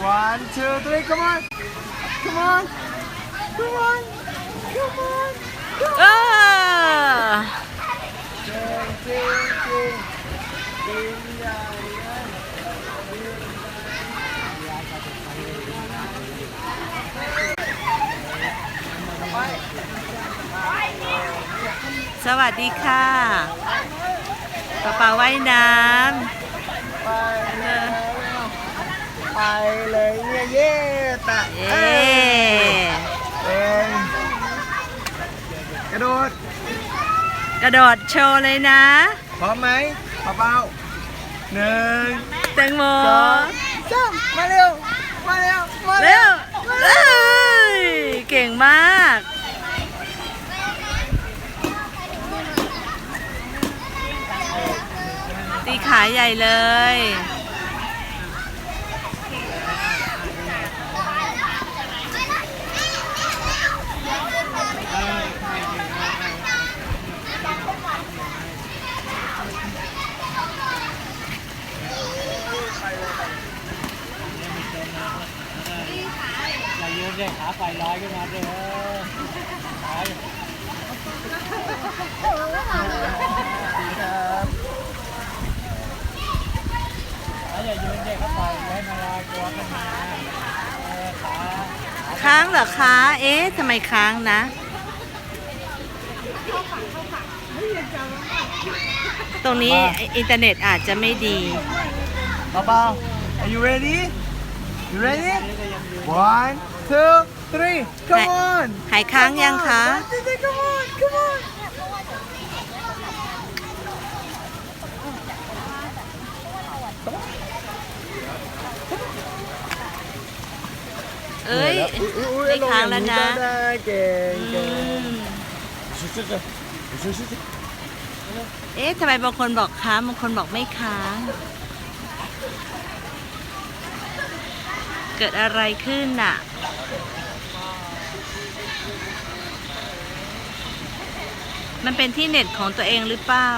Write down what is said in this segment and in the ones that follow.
one two three come on come on come on come on เออเก่งจริงจริงบินใหญ่เลยสวัสดีค่ะปะปาว่ายน้ไปเลย ไปเลยเนี่ยเย่ตะำเอ้เย้ยเอ้ยกระโดด กระโดดโชว์เลยนะ พร้อมไหมเบาๆหนึ่งแตงโมสองสามมาเร็ว มาเร็ว มาเร็วเอ้ยเก่งมาก ตีขาใหญ่เลยอย่ายืนเด็กขา ไฟลอยขึ้นมาเด้อไปครับแล้วอย่ายืนเด็กขาไฟไว้มาลอยตัวขึ้นมาเออขาค้างเหรอคะ เอ๊ะทำไมค้างนะ ตรงนี้อินเทอร์เน็ตอาจจะไม่ดี เบาๆ Are you ready You ready One two three Come on หายค้างยังคะ One, two, three, Come on Come on เอ้ยอุ๊ยไม่อุ๊ยค้างแล้วนะลงอย่างได้เก่งอืเก่งมชุดๆชุดๆเอ๊ะทำไมบางคนบอกค้างบางคนบอกไม่ค้าง เกิดอะไรขึ้นน่ะ มันเป็นที่เน็ตของตัวเองหรือเปล่า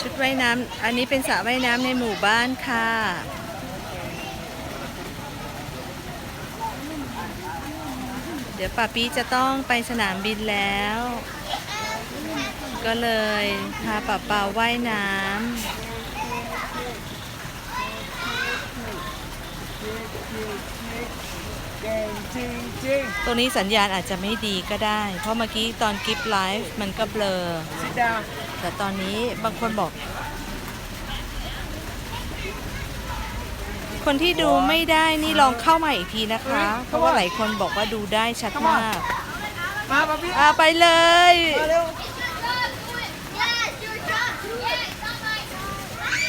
ชุดว่ายน้ำ อันนี้เป็นสระว่ายน้ำในหมู่บ้านค่ะ ดี๋ยวป้าปี้จะต้องไปสนามบินแล้ว ก็เลยพาป้าเปาว่ายน้ำตรงนี้สัญญาณอาจจะไม่ดีก็ได้ เพราะเมื่อกี้ตอนกิฟต์ไลฟ์มันก็เบลอ แต่ตอนนี้บางคนบอก คนที่ดูไม่ได้นี่ลองเข้ามาอีกทีนะคะ เพราะว่าหลายคนบอกว่าดูได้ชัดมากมาป๊าพี่อ่าไปเลยมาเร็ว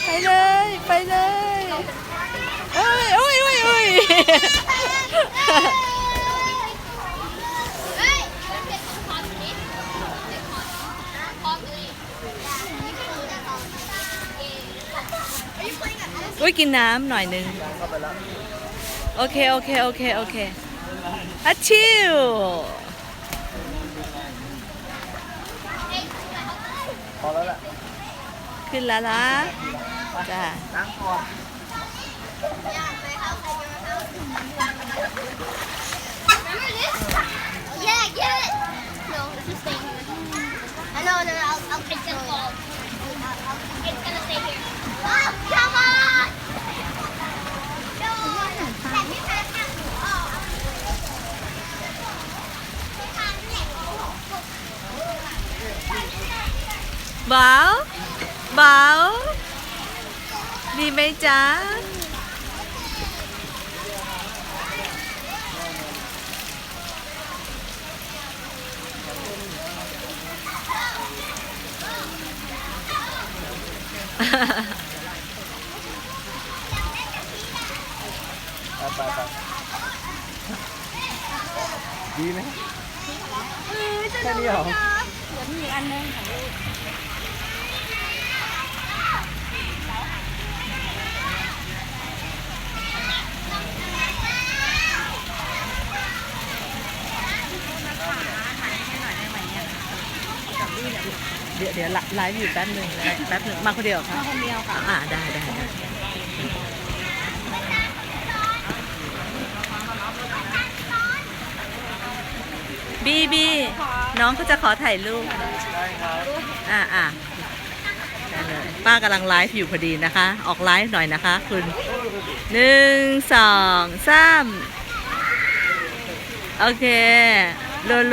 ไปเลย ไปเลยโอ้ยโอ้ยโอ้ย อ้ยอุ้ยกินน้ำหน่อยหนึงเข้าไปแล้วโอเค โอเค โอเค โอเคอาชิวพอแล้วแหละขึ้นแล้วนะจ้าล้างตัว Yeah, get it. No, it's just staying here. I know, no, no, I'll, I'll take this ball. I'll, I'll, it's gonna stay here. Oh, come on! No, have you had that? Oh. เบาเบาดีไหมจ๊ะไป ไปไปดีไหมแค่นี้เหรอเหลืยมีอันนึงของลูกเดี๋ยวไลฟ์อยู่แป๊บหนึ่งแป๊บหนึ่งมาคนเดียวค่ะมาคนเดียวค่ะ อ่าได้ได้ บีบีน้องเขาจะขอถ่ายรูปได้ครับอ่าอ่าได้เลยป้ากำลังไลฟ์อยู่พอดีนะคะ ออกไลฟ์หน่อยนะคะ คุณหนึ่งสองสามโอเค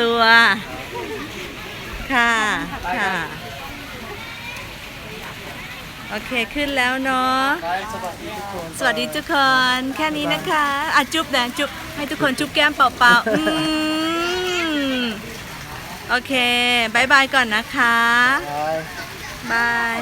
รัวๆค่ะ ค่ะ โอเค ขึ้นแล้วเนาะได้สวัสดีทุกคนสวัสดีทุกคน แค่นี้นะคะ อะ จุ๊บนะ จุ๊บให้ทุกคนจุ๊บแก้มเปล่าๆอืม โอเคบายบายก่อนนะคะบายบาย